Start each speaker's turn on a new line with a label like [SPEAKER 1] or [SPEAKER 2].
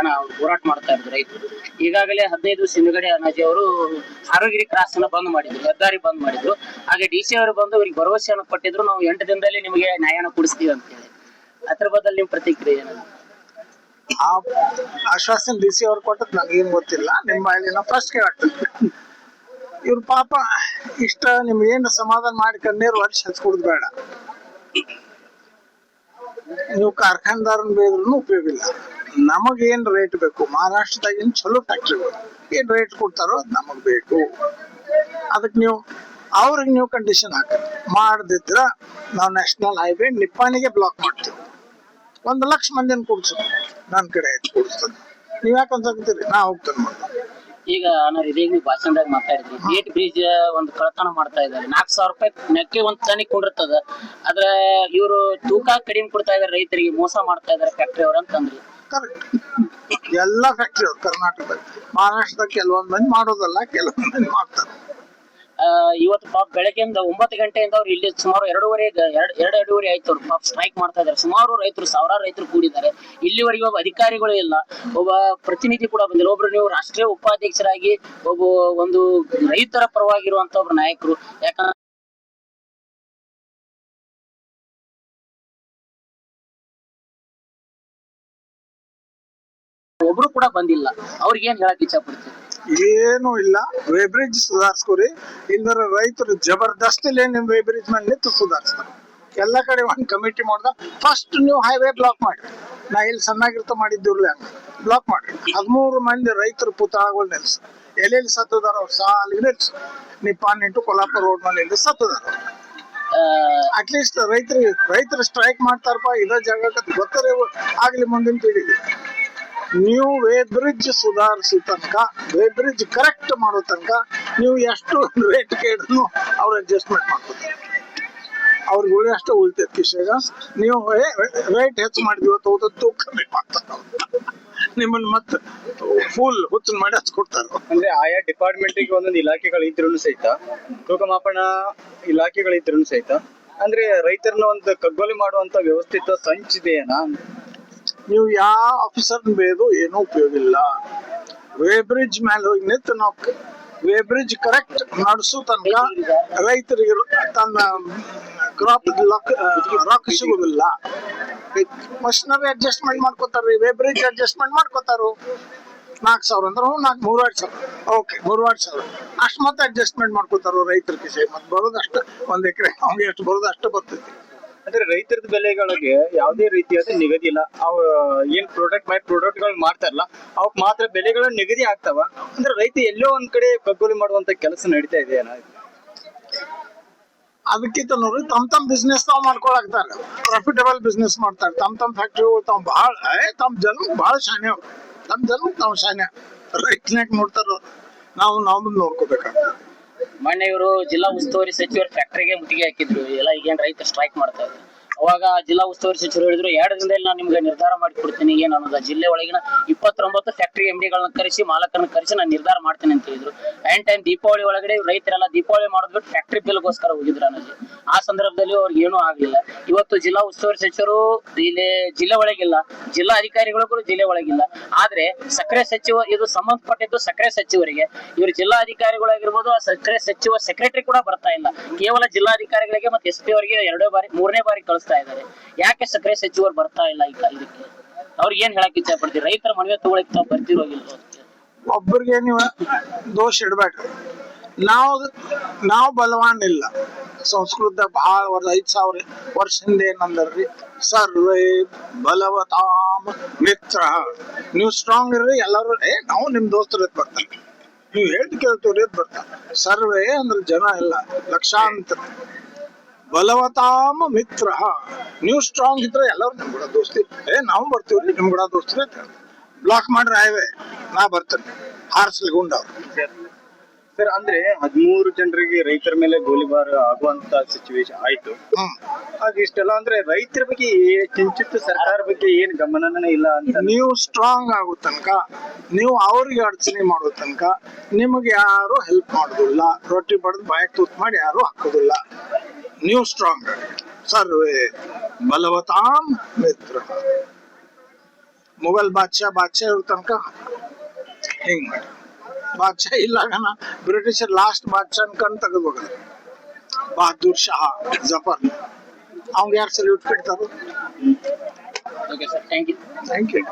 [SPEAKER 1] ಕಣ ಹೋರಾಟ ಮಾಡ್ತಾ ಇದ್ರು ರೈತರು. ಈಗಾಗಲೇ ಹದಿನೈದು ದಿವಸ ಹಿಂದ್ಗಡೆ ಅನಾಜಿ ಅವರು ಹಾರೋಗಿರಿ ಕ್ರಾಸ್ ಅನ್ನ ಬಂದ್ ಮಾಡಿದ್ರು, ಹೆದ್ದಾರಿ ಬಂದ್ ಮಾಡಿದ್ರು. ಹಾಗೆ ಡಿ ಸಿ ಅವರು ಬಂದು ಅವ್ರಿಗೆ ಭರವಸೆಯನ್ನು ಕೊಟ್ಟಿದ್ರು, ನಾವು ಎಂಟು ದಿನದಲ್ಲಿ ನಿಮಗೆ ನ್ಯಾಯನ ಕೊಡಿಸ್ತೀವಿ ಅಂತ ಹೇಳಿ. ಅದ್ರ ಬದಲು ನಿಮ್ ಪ್ರತಿಕ್ರಿಯೆ?
[SPEAKER 2] ಆ ಆಶ್ವಾಸನೆ ಡಿ ಸಿ ಅವ್ರು ಕೊಟ್ಟದ್ ನನಗೇನು ಗೊತ್ತಿಲ್ಲ, ನಿಮ್ಮ ಹಳ್ಳಿನ ಫಸ್ಟ್ ಕೇಳ್ತೀನಿ ಇವ್ರ ಪಾಪ ಇಷ್ಟ ನಿಮ್ಗೆ ಏನು ಸಮಾಧಾನ ಮಾಡಿ ಕಣ್ಣೀರು ವರ್ಷ ಹಚ್ಕೊಡುದು ಬೇಡ. ನೀವು ಕಾರ್ಖಾನೆದಾರನ್ ಬೇದ್ರೂ ಉಪಯೋಗ ಇಲ್ಲ. ನಮಗ್ ಏನ್ ರೇಟ್ ಬೇಕು ಮಹಾರಾಷ್ಟ್ರದಾಗಿನ ಚಲೋ ಫ್ಯಾಕ್ಟ್ರಿಗಳು ಏನ್ ರೇಟ್ ಕೊಡ್ತಾರೋ ನಮಗ್ ಬೇಕು. ಅದಕ್ಕೆ ನೀವು ಅವ್ರಿಗೆ ನೀವು ಕಂಡೀಷನ್ ಹಾಕ ಮಾಡದಿದ್ರ ನಾವು ನ್ಯಾಷನಲ್ ಹೈವೇ ನಿಪ್ಪಾಣಿಗೆ ಬ್ಲಾಕ್ ಮಾಡ್ತೀವಿ. ಒಂದ್ ಲಕ್ಷ ಮಂದಿನ ಕೊಡ್ಸು. ನನ್ನ ಕಡೆ ಆಯ್ತು ಕೂಡಿಸ್ತದೆ ನೀವ್ ಯಾಕೆ ಹೋಗ್ತೀರಿ ನಾ ಹೋಗ್ತೇನೆ
[SPEAKER 1] ಈಗ ನಾನು ಇದೇ ನೀವು ಭಾಷಣದಾಗ ಮಾತಾಡಿದ್ರಿ. ಗೇಟ್ ಬ್ರಿಡ್ಜ್ ಒಂದು ಕಳತನ ಮಾಡ್ತಾ ಇದ್ದಾರೆ ನಾಲ್ಕು ಸಾವಿರ ರೂಪಾಯಿ ಮೆಕ್ಕೆ ಒಂದ್ ತನಿ ಕುಂಡಿರ್ತದ. ಆದ್ರೆ ಇವರು ತೂಕ ಕಡಿಮೆ ಕೊಡ್ತಾ ಇದಾರೆ ರೈತರಿಗೆ ಮೋಸ ಮಾಡ್ತಾ ಇದಾರೆ ಫ್ಯಾಕ್ಟ್ರಿ ಅವ್ರ ಅಂತಂದ್ರಿ.
[SPEAKER 2] ಕರೆಕ್ಟ್ ಎಲ್ಲ ಫ್ಯಾಕ್ಟ್ರಿ ಕರ್ನಾಟಕದಲ್ಲಿ. ಮಹಾರಾಷ್ಟ್ರದ ಮಹಾರಾಷ್ಟ್ರದಾಗ ಕೆಲವೊಂದ್ ಮಂದಿ ಮಾಡೋದಲ್ಲ ಕೆಲವೊಂದ್ ಮಂದಿ ಮಾಡ್ತಾರೆ.
[SPEAKER 1] ಆ, ಇವತ್ತು ಪಾಪ್ ಬೆಳಗ್ಗೆಯಿಂದ ಒಂಬತ್ತು ಗಂಟೆಯಿಂದ ಅವ್ರು ಇಲ್ಲಿ ಸುಮಾರು ಎರಡೂವರೆ ಎರಡು ಎರಡು ಎರಡೂವರೆ ಆಯ್ತು ಅವ್ರು ಪಾಪ್ ಸ್ಟ್ರೈಕ್ ಮಾಡ್ತಾ ಇದ್ದಾರೆ. ಸುಮಾರು ರೈತರು ಸಾವಿರಾರು ರೈತರು ಕೂಡಿದ್ದಾರೆ. ಇಲ್ಲಿವರೆಗೆ ಒಬ್ಬ ಅಧಿಕಾರಿಗಳು ಇಲ್ಲ. ಒಬ್ಬ ಪ್ರತಿನಿಧಿ ಕೂಡ ಬಂದಿಲ್ಲ. ಒಬ್ರು ನೀವು ರಾಷ್ಟ್ರೀಯ ಉಪಾಧ್ಯಕ್ಷರಾಗಿ ಒಬ್ಬ ಒಂದು ರೈತರ ಪರವಾಗಿರುವಂತ ಒಬ್ರು ನಾಯಕರು. ಯಾಕಂದ್ರೆ ಒಬ್ರು ಕೂಡ ಬಂದಿಲ್ಲ. ಅವ್ರಿಗೆ ಏನ್ ಹೇಳಕ್ ಇಚ್ಛೆ ಪಡ್ತೀವಿ
[SPEAKER 2] ಏನು ಇಲ್ಲ. ವೇಬ್ರಿಡ್ಜ್ ಸುಧಾರಿಸ್ಕೊರಿ. ಇಲ್ದರ ರೈತರು ಜಬರ್ದಸ್ತಿಲೇ ನಿಮ್ ವೇಬ್ರಿಡ್ಜ್ ಮೇಲೆ ನಿಂತು ಸುಧಾರಿಸ್ತಾರೆ. ಎಲ್ಲ ಕಡೆ ಒಂದ್ ಕಮಿಟಿ ಮಾಡ್ದ ಫಸ್ಟ್ ನೀವು ಹೈವೇ ಬ್ಲಾಕ್ ಮಾಡಿ. ನಾ ಇಲ್ಲಿ ಸಣ್ಣಾಗಿರ್ತ ಮಾಡಿದ್ದಿರ್ಲಿ ಬ್ಲಾಕ್ ಮಾಡಿ. ಹದಿಮೂರು ಮಂದಿ ರೈತರು ಪುತಾಳಗಳು ನಿಲ್ಸ ಎಲ್ಲೆಲ್ಲಿ ಸತ್ತದಾರ ಅವ್ರು ಸಾಲಿಗೆ ನೆಲೆಸ. ನಿಪ್ಪಾನ್ ನಿಂಟು ಕೊಲ್ಲಾಪುರ ರೋಡ್ ಮೇಲೆ ಎಲ್ಲಿ ಸತ್ತದಾರ ಅಟ್ಲೀಸ್ಟ್ ರೈತರಿಗೆ ರೈತರು ಸ್ಟ್ರೈಕ್ ಮಾಡ್ತಾರಪ್ಪ ಇದ ಜಾಗಕ್ಕೆ ಗೊತ್ತರೇ ಆಗ್ಲಿ ಮುಂದಿನ ಪೀಳಿಗೆ ನೀವು ವೇ ಬ್ರಿಡ್ಜ್ ಸುಧಾರಿಸೋ ತನಕ ವೇ ಬ್ರಿಡ್ಜ್ ಕರೆಕ್ಟ್ ಮಾಡೋ ತನಕ ನೀವು ಎಷ್ಟು ರೇಟ್ ಕೇಳಿದ್ರು ಅವ್ರು ಅಡ್ಜಸ್ಟ್ಮೆಂಟ್ ಮಾಡ್ಕೊತಾರೆ ಅವ್ರಿಗೆ ಉಳಿ ಅಷ್ಟು ಉಳಿತೈತೆ ಕಿಶಾಗ ನೀವು ರೇಟ್ ಹೆಚ್ಚು ಮಾಡಿದ್ವಿ ತೂಕ ತೂಕ ಕಮ್ಮಿ ಮಾಡ್ತಾರೆ ನಿಮ್ಮನ್ನ ಮತ್ತೆ ಫುಲ್ ಹುಚ್ಚನ್ ಮಾಡಿ ಹಚ್ಕೊಡ್ತಾರೆ
[SPEAKER 3] ಅಂದ್ರೆ ಆಯಾ ಡಿಪಾರ್ಟ್ಮೆಂಟ್ಗೆ ಒಂದೊಂದು ಇಲಾಖೆಗಳು ಇದ್ರೂ ಸಹಿತ, ತೂಕ ಮಾಪನ ಇಲಾಖೆಗಳು ಇದ್ರೂ ಸಹಿತ, ಅಂದ್ರೆ ರೈತರನ್ನ ಒಂದು ಕಗ್ಗೊಲೆ ಮಾಡುವಂತ ವ್ಯವಸ್ಥಿತ ಸಂಚಿದೆಯೇನಾ?
[SPEAKER 2] ನೀವು ಯಾವ ಆಫೀಸರ್ ಬೇದು ಏನೂ ಉಪಯೋಗ ಇಲ್ಲ. ವೇ ಬ್ರಿಡ್ಜ್ ಮೇಲೆ ಹೋಗಿ ನಿಂತು ನಾವು ವೇ ಬ್ರಿಡ್ಜ್ ಕರೆಕ್ಟ್ ನಡೆಸು ತನಕ ರೈತರಿಗೆ ತನ್ನ ಕ್ರಾಪ್ ರಾಕ್ ಸಿಗುದಿಲ್ಲ. ಮಷಿನರಿ ಅಡ್ಜಸ್ಟ್ಮೆಂಟ್ ಮಾಡ್ಕೋತಾರ್ರಿ ವೇ ಬ್ರಿಡ್ಜ್ ಅಡ್ಜಸ್ಟ್ಮೆಂಟ್ ಮಾಡ್ಕೋತಾರು? ನಾಲ್ಕು ಸಾವಿರ ಅಂದ್ರೆ ಹ್ಞೂ, ನಾಲ್ಕು, ಮೂರುವರೆ ಸಾವಿರ. ಓಕೆ ಮೂರುವರೆ ಸಾವಿರ. ಅಷ್ಟು ಮತ್ತೆ ಅಡ್ಜಸ್ಟ್ಮೆಂಟ್ ಮಾಡ್ಕೋತಾರು ರೈತರಿಗೆ ಮತ್ತೆ ಬರೋದು ಅಷ್ಟು ಒಂದ್ ಎಕರೆ, ಅವ್ನಿಗೆ ಎಷ್ಟು ಬರೋದು ಅಷ್ಟು ಬರ್ತೈತಿ.
[SPEAKER 3] ಅಂದ್ರೆ ರೈತರದ ಬೆಲೆಗಳಿಗೆ ಯಾವುದೇ ರೀತಿಯಾದ ನಿಗದಿ ಇಲ್ಲ ಅವ, ಏನ್ ಪ್ರಾಡಕ್ಟ್ ಮೈ ಪ್ರಾಡಕ್ಟ್ಗಳು ಮಾಡ್ತಾರಲ್ಲ ಅವಕ್ ಮಾತ್ರ ಬೆಲೆಗಳು ನಿಗದಿ ಆಗ್ತಾವ. ಅಂದ್ರೆ ರೈತ ಎಲ್ಲೋ ಒಂದ್ ಕಡೆ ಬಗ್ಗೋಲಿ ಮಾಡುವಂತ ಕೆಲಸ ನಡೀತಾ ಇದೆ
[SPEAKER 2] ಅದಕ್ಕಿಂತ ನೋಡಿ ತಮ್ ತಮ್ ಬಿಸ್ನೆಸ್ ತಾವ್ ಮಾಡ್ಕೊಳಕ್ತಾರ. ಪ್ರಾಫಿಟಬಲ್ ಬಿಸ್ನೆಸ್ ಮಾಡ್ತಾರೆ. ತಮ್ ತಮ್ ಫ್ಯಾಕ್ಟ್ರಿಗಳು ತಾವ್ ಬಹಳ ತಮ್ ಜನ ಬಹಳ ಶಾನೆ ತಮ್ ಜನ ತಾವ್ ಶಾನೆ ರೈತನಾಗ ನೋಡ್ತಾರ. ನಾವು ನಾವು ನೋಡ್ಕೋಬೇಕಾಗ್ತದೆ
[SPEAKER 1] ಮೊನ್ನೆ ಇವರು ಜಿಲ್ಲಾ ಉಸ್ತುವಾರಿ ಸಚಿವರು ಫ್ಯಾಕ್ಟರಿಗೆ ಮುತ್ತಿಗೆ ಹಾಕಿದ್ರು. ಎಲ್ಲ ಈಗೇನ್ ರೈತರು ಸ್ಟ್ರೈಕ್ ಮಾಡ್ತಾ ಅವಾಗ ಜಿಲ್ಲಾ ಉಸ್ತುವಾರಿ ಸಚಿವರು ಹೇಳಿದ್ರು, ಎರಡು ದಿನದಲ್ಲಿ ನಾನು ನಿಮ್ಗೆ ನಿರ್ಧಾರ ಮಾಡಿ ಕೊಡ್ತೀನಿ ಏನು ಅನ್ನೋದ. ಜಿಲ್ಲೆ ಒಳಗಿನ ಇಪ್ಪತ್ತೊಂಬತ್ತು ಫ್ಯಾಕ್ಟರಿ ಎಂ ಡಿಗಳನ್ನ ಕರೆಸಿ, ಮಾಲಕರನ್ನ ಕರೆಸಿ ನಾನು ನಿರ್ಧಾರ ಮಾಡ್ತೀನಿ ಅಂತ ಹೇಳಿದ್ರು. ಆ್ಯಂಡ್ ಟೈಮ್ ದೀಪಾವಳಿ ಒಳಗಡೆ ರೈತರೆಲ್ಲ ದೀಪಾವಳಿ ಮಾಡಿದ್ಬಿಟ್ಟು ಫ್ಯಾಕ್ಟರಿ ಬಿಲ್ಗೋಸ್ಕರ ಹೋಗಿದ್ರು ಅನ್ನೋದು. ಆ ಸಂದರ್ಭದಲ್ಲಿ ಅವ್ರಿಗೆ ಏನೂ ಆಗಲಿಲ್ಲ. ಇವತ್ತು ಜಿಲ್ಲಾ ಉಸ್ತುವಾರಿ ಸಚಿವರು ಇಲ್ಲಿ ಜಿಲ್ಲೆ ಒಳಗಿಲ್ಲ, ಜಿಲ್ಲಾ ಅಧಿಕಾರಿಗಳು ಕೂಡ ಜಿಲ್ಲೆ ಒಳಗಿಲ್ಲ. ಆದ್ರೆ ಸಕ್ಕರೆ ಸಚಿವ, ಇದು ಸಂಬಂಧಪಟ್ಟಿದ್ದು ಸಕ್ಕರೆ ಸಚಿವರಿಗೆ. ಇವರು ಜಿಲ್ಲಾ ಅಧಿಕಾರಿಗಳಾಗಿರ್ಬೋದು, ಆ ಸಕ್ಕರೆ ಸಚಿವ ಸೆಕ್ರೆಟರಿ ಕೂಡ ಬರ್ತಾ ಇಲ್ಲ. ಕೇವಲ ಜಿಲ್ಲಾಧಿಕಾರಿಗಳಿಗೆ ಮತ್ತೆ ಎಸ್ ಪಿ ಅವರಿಗೆ ಎರಡೇ ಬಾರಿ, ಮೂರನೇ ಬಾರಿ ಕಳಿಸ್ತಾ ಇದ್ದಾರೆ. ಯಾಕೆ ಸಕ್ಕರೆ ಸಚಿವರು ಬರ್ತಾ ಇಲ್ಲ ಈಗ ಇದಕ್ಕೆ ಅವ್ರಿಗೆ ಏನ್ ಹೇಳಕ್ ಇಚ್ಛೆ ಪಡ್ತೀವಿ ರೈತರ ಮನವಿ ತಗೊಳಕ್ ತಾವ್ ಬರ್ತಿರೋಗಿಲ್ಲ
[SPEAKER 2] ಒಬ್ಬರಿಗೆ ನೀವು ದೋಷ ಇಡ್ಬೇಡ್ರಿ ನಾವು ನಾವು ಬಲವಾನ್ ಇಲ್ಲ. ಸಂಸ್ಕೃತ ಬಹಳ ವರ್ಷ, ಐದ್ ಸಾವಿರ ವರ್ಷ ಹಿಂದೆ ಏನಂದ್ರಿ ಸರ್ವೇ ಬಲವತಾಮ ಮಿತ್ರ. ನೀವು ಸ್ಟ್ರಾಂಗ್ ಇರ್ರಿ, ಎಲ್ಲರೂ, ಏ, ನಾವು ನಿಮ್ ದೋಸ್ತರು ಎತ್ ಬರ್ತಾರೆ ನೀವು ಹೇಳ್ದು ಕೇಳ್ತೀವ್ರಿ ಬರ್ತಾರೆ ಸರ್ವೇ ಅಂದ್ರೆ ಜನ ಇಲ್ಲ, ಲಕ್ಷಾಂತರ. ಬಲವತಾಮ ಮಿತ್ರ. ನೀವು ಸ್ಟ್ರಾಂಗ್ ಇದ್ರೆ ಎಲ್ಲರೂ ನಿಮ್ ಕೂಡ ದೋಸ್ತಿ. ಏ ನಾವು ಬರ್ತೀವಿ ನಿಮ್ ಕೂಡ ದೋಸ್ತಿ ಅಂತ ಬ್ಲಾಕ್ ಮಾಡ್ರಿ ಹೈವೇ ನಾ ಬರ್ತೇನೆ. ಹಾರಿಸ್ಲಿ ಗುಂಡ.
[SPEAKER 3] ಸರ್ ಅಂದ್ರೆ ಹದಿಮೂರು ಜನರಿಗೆ ರೈತರ ಮೇಲೆ ಗೋಲಿಬಾರ್ ಆಗುವಂತ ಸಿಚುವೇಶನ್ ಆಯ್ತು. ಇಷ್ಟೆಲ್ಲ ಅಂದ್ರೆ ರೈತರ ಬಗ್ಗೆ ಕಿಂಚಿತ್ತು ಸರ್ಕಾರ ಬಗ್ಗೆ ಏನ್ ಗಮನನೇ ಇಲ್ಲ ಅಂತ.
[SPEAKER 2] ನೀವು ಸ್ಟ್ರಾಂಗ್ ಆಗೋ ತನಕ ನೀವು ಅವ್ರಿಗೆ ಅಡಚಣೆ ಮಾಡೋ ತನಕ ನಿಮಗೆ ಯಾರು ಹೆಲ್ಪ್ ಮಾಡೋದಿಲ್ಲ. ರೊಟ್ಟಿ ಬಡ್ದು ಬಾಯಕ್ ತೂತ್ ಮಾಡಿ ಯಾರು ಹಾಕೋದಿಲ್ಲ. न्यू स्ट्रांगर् सर्वे बलवताम मित्र। मुगल बादशाह बादशाह और तनका हिंग। बादशाह इलागना ब्रिटिश लास्ट बादशाह कन तक बगल बहादुर शाह ज़फ़र। आऊँगे यार सैल्यूट करता हूँ।
[SPEAKER 1] Okay sir thank you
[SPEAKER 2] thank you